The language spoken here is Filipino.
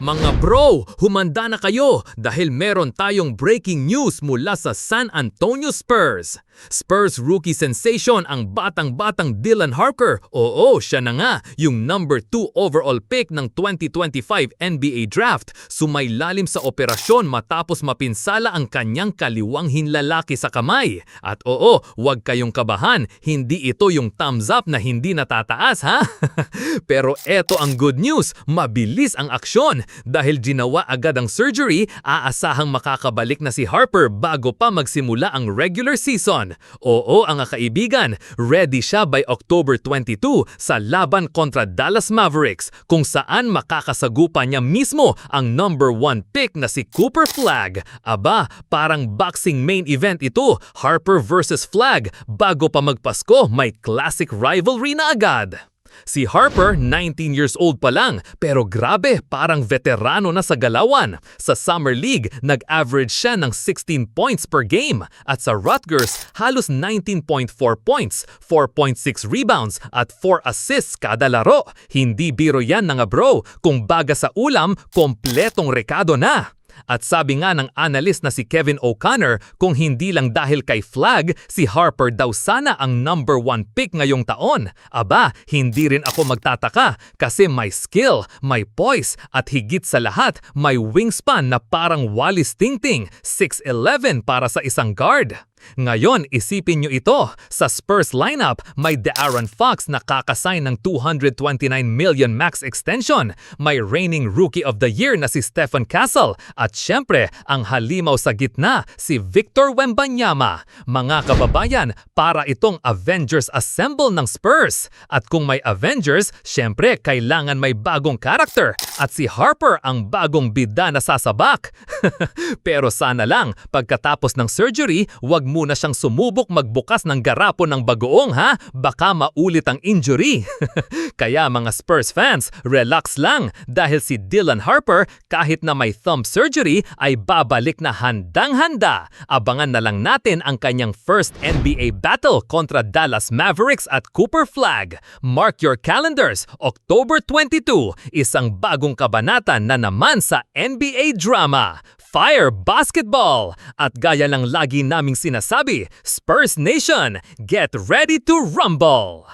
Mga bro, humanda na kayo dahil meron tayong breaking news mula sa San Antonio Spurs. Spurs rookie sensation ang batang-batang Dylan Harker. Oo, siya na nga, yung number 2 overall pick ng 2025 NBA Draft. Sumaylalim sa operasyon matapos mapinsala ang kanyang kaliwang hinlalaki sa kamay. At oo, huwag kayong kabahan, hindi ito yung thumbs up na hindi natataas ha? Pero eto ang good news, mabilis ang aksyon. Dahil ginawa agad ang surgery, aasahang makakabalik na si Harper bago pa magsimula ang regular season. Oo ang kaibigan, ready siya by October 22 sa laban kontra Dallas Mavericks kung saan makakasagupa niya mismo ang number 1 pick na si Cooper Flag. Aba, parang boxing main event ito, Harper versus Flag. Bago pa magpasko, may classic rivalry na agad. Si Harper, 19 years old pa lang, pero grabe, parang veterano na sa galawan. Sa Summer League, nag-average siya ng 16 points per game. At sa Rutgers, halos 19.4 points, 4.6 rebounds, at 4 assists kada laro. Hindi biro yan nga bro, kung baga sa ulam, kompletong rekado na. At sabi nga ng analyst na si Kevin O'Connor, kung hindi lang dahil kay Flag, si Harper daw sana ang number one pick ngayong taon. Aba, hindi rin ako magtataka kasi may skill, may poise, at higit sa lahat, may wingspan na parang Wallace Tingting, 6'11 para sa isang guard. Ngayon, isipin nyo ito. Sa Spurs lineup, may De'Aaron Fox na kakasign ng 229 million max extension. May reigning Rookie of the Year na si Stephen Castle. At syempre, ang halimaw sa gitna, si Victor Wembanyama. Mga kababayan, para itong Avengers Assemble ng Spurs. At kung may Avengers, syempre, kailangan may bagong karakter. At si Harper ang bagong bida na sasabak. Pero sana lang, pagkatapos ng surgery, wag muna siyang sumubok magbukas ng garapon ng bagoong ha, baka maulit ang injury. Kaya mga Spurs fans, relax lang dahil si Dylan Harper kahit na may thumb surgery ay babalik na handang-handa. Abangan na lang natin ang kanyang first NBA battle kontra Dallas Mavericks at Cooper Flag. Mark your calendars, October 22, isang bagong kabanata na naman sa NBA drama. Fire Basketball! At gaya ng lagi naming sinasabi, Spurs Nation, get ready to rumble!